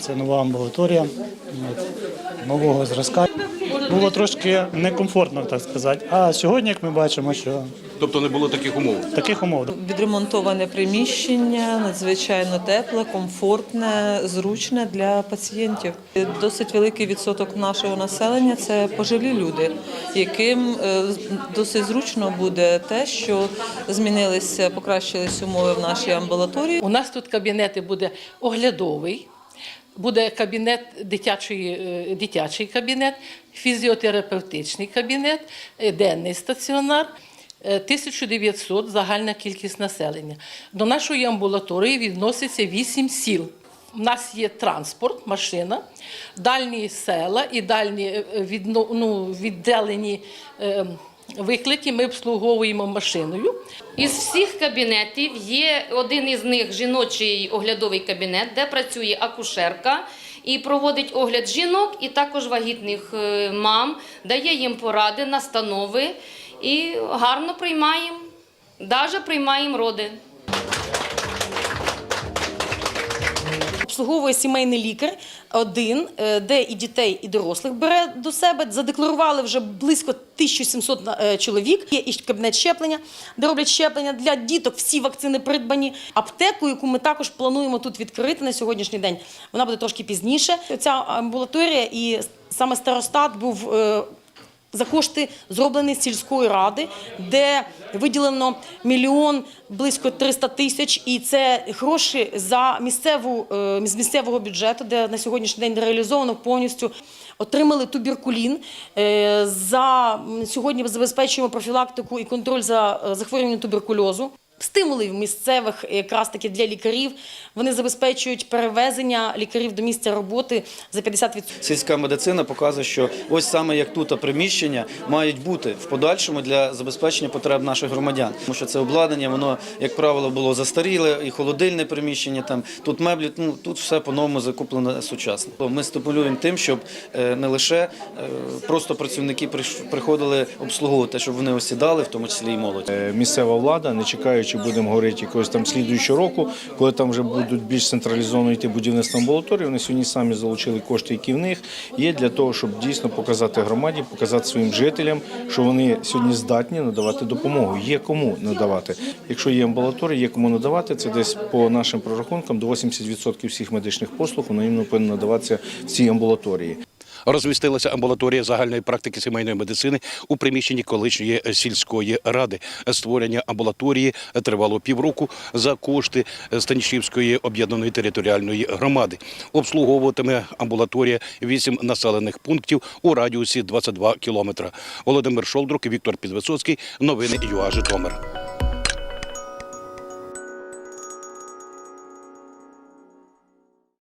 Це нова амбулаторія нового зразка. Було трошки некомфортно, так сказати. А сьогодні, як ми бачимо, що Тобто не було таких умов. таких умов. Відремонтоване приміщення надзвичайно тепле, комфортне, зручне для пацієнтів. Досить великий відсоток нашого населення це пожилі люди, яким е, досить зручно буде те, що змінилися, покращились умови в нашій амбулаторії. У нас тут кабінети буде оглядовий, буде кабінет дитячий, е, дитячий кабінет, фізіотерапевтичний кабінет, е, денний стаціонар. Е, 1900 загальна кількість населення. До нашої амбулаторії відноситься 8 сіл. У нас є транспорт, машина, дальні села і дальні е, ну, віддалені е, виклики ми обслуговуємо машиною. Із всіх кабінетів є один із них жіночий оглядовий кабінет, де працює акушерка і проводить огляд жінок і також вагітних е, мам, дає їм поради, настанови і гарно приймаємо, навіть приймаємо роди. Обслуговує сімейний лікар один, е, де і дітей, і дорослих бере до себе. Задекларували вже близько 1700 на- е, чоловік. Є і кабінет щеплення, де роблять щеплення для діток. Всі вакцини придбані. Аптеку, яку ми також плануємо тут відкрити на сьогоднішній день. Вона буде трошки пізніше. Ця амбулаторія і саме старостат був. За кошти зроблений сільської ради, де виділено мільйон близько 300 тисяч, і це гроші за місцеву е, з місцевого бюджету, де на сьогоднішній день реалізовано повністю. Отримали туберкулін. Е, За сьогодні забезпечуємо профілактику і контроль за е, захворюванням туберкульозу. Стимули місцевих якраз таки для лікарів. Вони забезпечують перевезення лікарів до місця роботи за 50%. Сільська медицина показує, що ось саме як тут приміщення мають бути в подальшому для забезпечення потреб наших громадян. Тому що це обладнання, воно, як правило, було застаріле, і холодильне приміщення, там тут меблі, ну тут все по-новому закуплено сучасно. Ми стимулюємо тим, щоб е, не лише е, просто працівники приходили обслуговувати, щоб вони осідали, в тому числі і молодь. Е, місцева влада, не чекаючи, будемо говорити якогось там слідуючого року, коли там вже будуть більш централізовано йти будівництво амбулаторії, вони сьогодні самі залучили кошти, які в них є для того, щоб дійсно показати громаді, показати своїм жителям, що вони сьогодні здатні надавати допомогу. Є кому надавати. Якщо є амбулаторія, є кому надавати. Це десь по нашим прорахункам до 80% всіх медичних послуг вони їм надаватися в цій амбулаторії. Розмістилася амбулаторія загальної практики сімейної медицини у приміщенні колишньої сільської ради. Створення амбулаторії тривало півроку за кошти Станішівської об'єднаної територіальної громади. Обслуговуватиме амбулаторія вісім населених пунктів у радіусі 22 кілометра. Володимир Шолдрук, Віктор Підвисоцький. Новини ЮА Житомир.